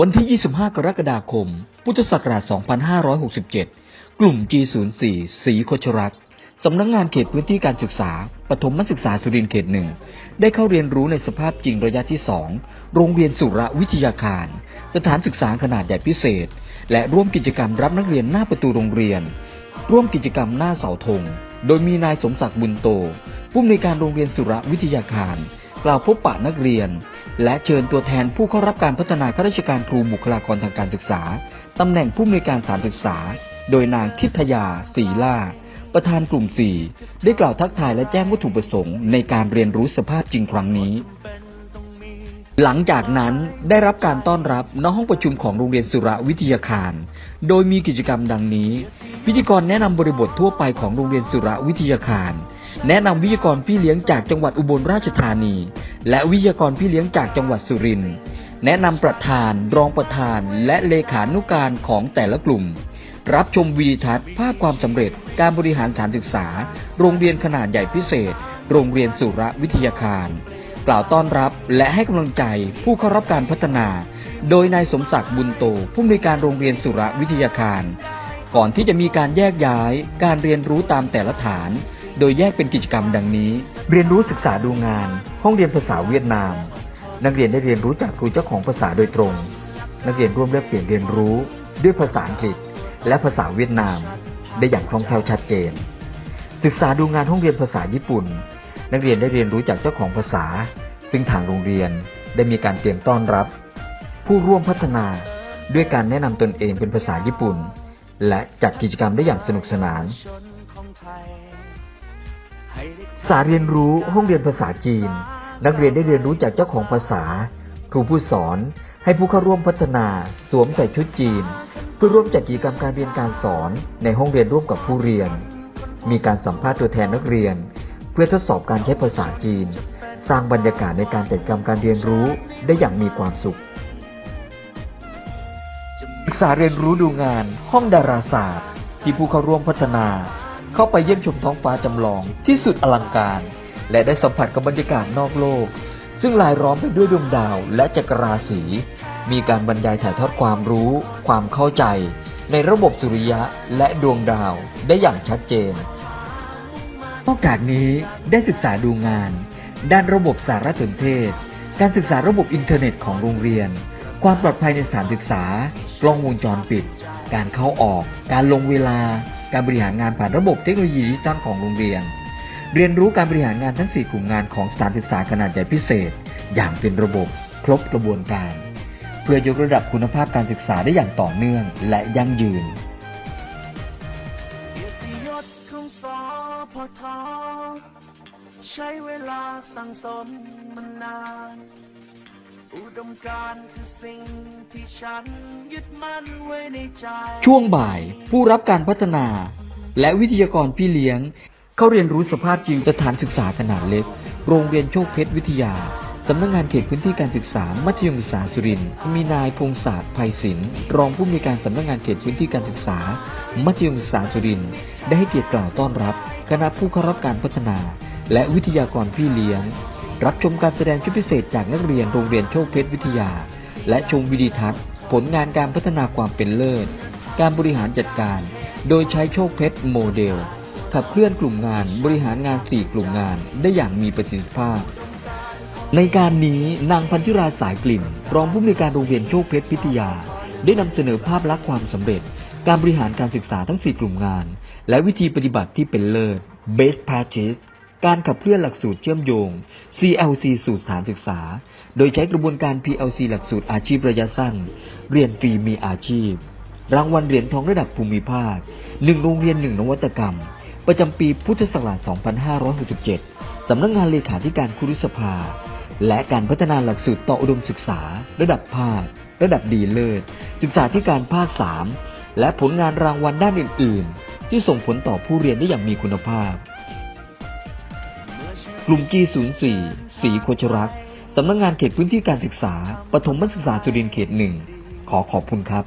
วันที่ 25 กรกฎาคม พุทธศักราช 2567 กลุ่ม G04 สีโคชรักสำนักงงานเขตพื้นที่การศึกษา ปฐมศึกษาสุรินทร์เขตหนึ่ง ได้เข้าเรียนรู้ในสภาพจริงระยะที่ 2 โรงเรียนสุรวิทยาคาร สถานศึกษาขนาดใหญ่พิเศษ และร่วมกิจกรรมรับนักเรียนหน้าประตูโรงเรียน ร่วมกิจกรรมหน้าเสาธง โดยมีนายสมศักดิ์บุญโต ผู้อำนวยการโรงเรียนสุรวิทยาคาร กล่าวพบปะนักเรียน และเชิญตัวแทนผู้เข้ารับการพัฒนาข้าราชการครูบุคลากรทางการศึกษาตำแหน่งผู้อำนวยการสถานศึกษา โดยนางทิทยาศรีล่า ประธานกลุ่ม 4 ได้กล่าวทักทายและแจ้งวัตถุประสงค์ในการเรียนรู้สภาพจริงครั้งนี้ หลังจากนั้นได้รับการต้อนรับณห้องประชุมของโรงเรียนสุรวิทยาคาร โดยมีกิจกรรมดังนี้ พิธีกรแนะนำบริบททั่วไปของโรงเรียนสุรวิทยาคาร แนะนำวิทยากรพี่เลี้ยงจากจังหวัดอุบลราชธานี และวิทยากรพี่เลี้ยงจากจังหวัดสุรินทร์ แนะนำประธาน รองประธาน และเลขานุการของแต่ละกลุ่ม รับชมวีดิทัศน์ภาพความสำเร็จ การบริหารสถานศึกษา โรงเรียนขนาดใหญ่พิเศษ โรงเรียนสุรวิทยาคาร กล่าวต้อนรับและให้กำลังใจผู้เข้ารับการพัฒนา โดยนายสมศักดิ์บุญโตผู้อำนวยการโรงเรียนสุรวิทยาคาร ก่อนที่จะมีการแยกย้ายการเรียนรู้ตามแต่ละฐาน โดยแยกเป็นกิจกรรมดังนี้ เรียนรู้ศึกษาดูงาน ห้องเรียนภาษาเวียดนาม นักเรียนได้เรียนรู้จากครูเจ้าของภาษาโดยตรง นักเรียนร่วมแลกเปลี่ยนเรียนรู้ด้วยภาษาอังกฤษ และภาษาเวียดนาม ได้อย่างคล่องแคล่วชัดเจน ศึกษาดูงานห้องเรียนภาษาญี่ปุ่น นักเรียนได้เรียนรู้จากเจ้าของภาษา ซึ่งทางโรงเรียนได้มีการเตรียมต้อนรับ ผู้ร่วมพัฒนาด้วยการแนะนำตนเองเป็นภาษาญี่ปุ่น และจัดกิจกรรมได้อย่างสนุกสนาน สาเรียนรู้ห้องเรียนภาษาจีน นักเรียนได้เรียนรู้จากเจ้าของภาษา ครูผู้สอนให้ผู้เข้าร่วมพัฒนา สวมใส่ชุดจีน เพื่อร่วมจัดกิจกรรมการเรียนการสอนในห้องเรียนร่วมกับผู้เรียน มีการสัมภาษณ์ตัวแทนนักเรียน เพื่อทดสอบการใช้ภาษาจีน สร้างบรรยากาศในการจัดกิจกรรมการเรียนรู้ได้อย่างมีความสุข ศึกษาเรียนรู้ดูงาน ห้องดาราศาสตร์ ที่ผู้เข้าร่วมพัฒนา เข้าไปเยี่ยมชมท้องฟ้าจำลองที่สุดอลังการ และได้สัมผัสกับบรรยากาศนอกโลก ซึ่งลายล้อมไปด้วยดวงดาวและจักรราศี มีการบรรยายถ่ายทอดความรู้ ความเข้าใจ ในระบบสุริยะและดวงดาวได้อย่างชัดเจนนอกจากนี้ได้ศึกษาดูงาน ด้านระบบสารสนเทศ การศึกษาระบบอินเทอร์เน็ตของโรงเรียน ความปลอดภัยในสถานศึกษา กล้องวงจรปิด การเข้าออก การลงเวลา การบริหารงานผ่านระบบเทคโนโลยีดิจิตอลของโรงเรียน เรียนรู้การบริหารงานทั้ง 4 กลุ่มงานของสถานศึกษาขนาดใหญ่พิเศษ อย่างเป็นระบบครบกระบวนการ เพื่อยกระดับคุณภาพการศึกษาได้อย่างต่อเนื่องและยั่งยืนใช้เวลาสั่งสมมานาน อุดมการคือสิ่งที่ฉันยึดมั่นไว้ในใจ ช่วงบ่ายผู้รับการพัฒนา และวิทยากรพี่เลี้ยง เข้าเรียนรู้สภาพจริงสถานศึกษาขนาดเล็ก โรงเรียนโชคเพชรวิทยา สำนักงงานเขตพื้นที่การศึกษา มัธยมศึกษาสุรินทร์มีนายพงศาสตร์ภัยศิลป์รองผู้อำนวยการสำนักงานเขตพื้นที่การศึกษา มัธยมศึกษาสุรินทร์ได้ให้เกียรติกล่าวต้อนรับ คณะผู้เข้ารับการพัฒนา และวิทยากรพี่เลี้ยง รับชมการแสดงชุดพิเศษจากนักเรียนโรงเรียนโชคเพชรวิทยา และชมวิดีทัศน์ ผลงานการพัฒนาความเป็นเลิศ การบริหารจัดการ โดยใช้โชคเพชรโมเดล ขับเคลื่อนกลุ่มงานบริหารงาน 4 กลุ่มงานได้อย่างมีประสิทธิภาพ ในการนี้นางพันธิราสายกลิ่น รองผู้อำนวยการโรงเรียนโชคเพชรพิทยา ได้นำเสนอภาพลักษณ์ความสำเร็จ การบริหารการศึกษาทั้ง 4 กลุ่มงาน และวิธีปฏิบัติที่เป็นเลิศ Best Practice การขับเคลื่อนหลักสูตรเชื่อมโยง CLC สู่สานศึกษา โดยใช้กระบวนการ PLC หลักสูตรอาชีพระยะสั้น เรียนฟรีมีอาชีพ รางวัลเหรียญทองระดับภูมิภาคหนึ่งโรงเรียนหนึ่งนวัตกรรม ประจำปีพุทธศักราช 2567 สำนักงานเลขาธิการคุรุสภา และการพัฒนาหลักสูตรต่ออุดมศึกษา ระดับภาค ระดับดีเลิศ ศึกษาธิการภาค 3 และผลงานรางวัลด้านอื่น ๆ ที่ส่งผลต่อผู้เรียนได้อย่างมีคุณภาพ กลุ่ม G04 สีโคชรักสำนักงานเขตพื้นที่การศึกษาปฐมศึกษาจุรินเขตหนึ่งขอขอบคุณครับ